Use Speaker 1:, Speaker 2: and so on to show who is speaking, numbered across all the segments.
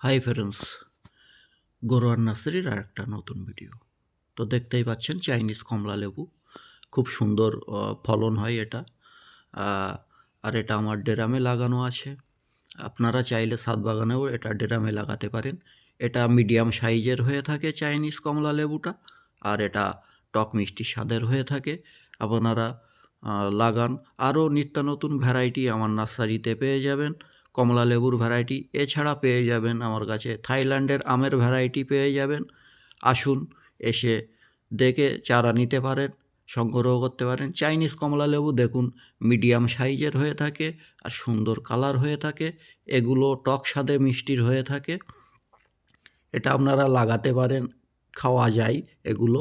Speaker 1: Hi friends গরোয়ার নার্সারির আর একটা নতুন ভিডিও তো দেখতেই পাচ্ছেন চাইনিজ কমলা লেবু, খুব সুন্দর ফলন হয় এটা। আর এটা আমার ডেরামে লাগানো আছে। আপনারা চাইলে সাত বাগানেও এটা ডেরামে লাগাতে পারেন। এটা মিডিয়াম সাইজের হয়ে থাকে চাইনিজ কমলা লেবুটা, আর এটা টক মিষ্টি স্বাদের হয়ে থাকে। আপনারা লাগান। আরও নিত্য নতুন ভ্যারাইটি আমার নার্সারিতে পেয়ে যাবেন। কমলা লেবুর ভ্যারাইটি এছাড়া পেয়ে যাবেন আমার কাছে। থাইল্যান্ডের আমের ভ্যারাইটি পেয়ে যাবেন। আসুন এসে দেখে চারা নিতে পারেন, সংগ্রহ করতে পারেন। চাইনিজ কমলা লেবু দেখুন মিডিয়াম সাইজের হয়ে থাকে আর সুন্দর কালার হয়ে থাকে। এগুলো টক স্বাদে মিষ্টির হয়ে থাকে। এটা আপনারা লাগাতে পারেন, খাওয়া যায় এগুলো।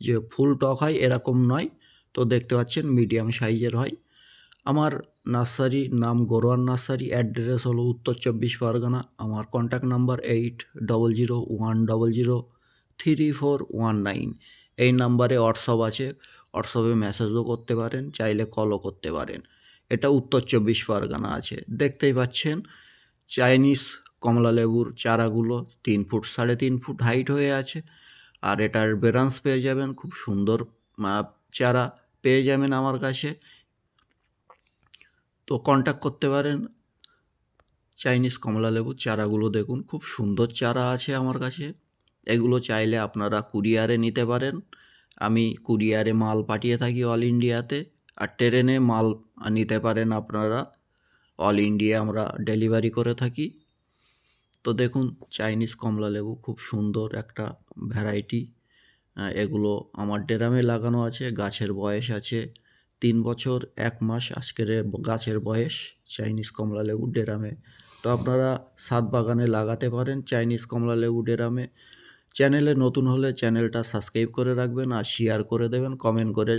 Speaker 1: যে ফুল টক হয় এরকম নয়। তো দেখতে পাচ্ছেন মিডিয়াম সাইজের হয়। আমার নার্সারি নাম গরোয়ান নার্সারি, অ্যাড্রেস হলো উত্তর চব্বিশ পরগনা। আমার contact number eight double zero one double zero three four one nine এই নাম্বারে হোয়াটসঅ্যাপ আছে। হোয়াটসঅ্যাপে মেসেজও করতে পারেন, চাইলে কলও করতে পারেন। এটা উত্তর চব্বিশ পরগনা আছে। দেখতেই পাচ্ছেন চাইনিজ কমলা লেবুর চারাগুলো তিন ফুট সাড়ে তিন ফুট হাইট হয়ে আছে। আর এটার বেরান্স পেয়ে যাবেন, খুব সুন্দর চারা পেয়ে যাবেন আমার কাছে। তো কন্ট্যাক্ট করতে পারেন। চাইনিজ কমলা লেবুর চারাগুলো দেখুন, খুব সুন্দর চারা আছে আমার কাছে। এগুলো চাইলে আপনারা কুরিয়ারে নিতে পারেন। আমি কুরিয়ারে মাল পাঠিয়ে থাকি অল ইন্ডিয়াতে আর ট্রেনে মাল নিতে পারেন আপনারা। অল ইন্ডিয়া আমরা ডেলিভারি করে থাকি। তো দেখুন চাইনিজ কমলা লেবু খুব সুন্দর একটা ভ্যারাইটি এগুলো আমার ডেরামে লাগানো আছে, গাছের বয়স আছে। তিন বছর, এক মাস আজকের গাছের বয়স চাইনিজ কমলা লেবু ডেরামে। তো আপনারা সাত বাগানে লাগাতে পারেন চাইনিজ কমলা লেবু ডেরামে। চ্যানেলে নতুন হলে চ্যানেলটা সাবস্ক্রাইব করে রাখবেন আর শেয়ার করে দেবেন কমেন্ট করে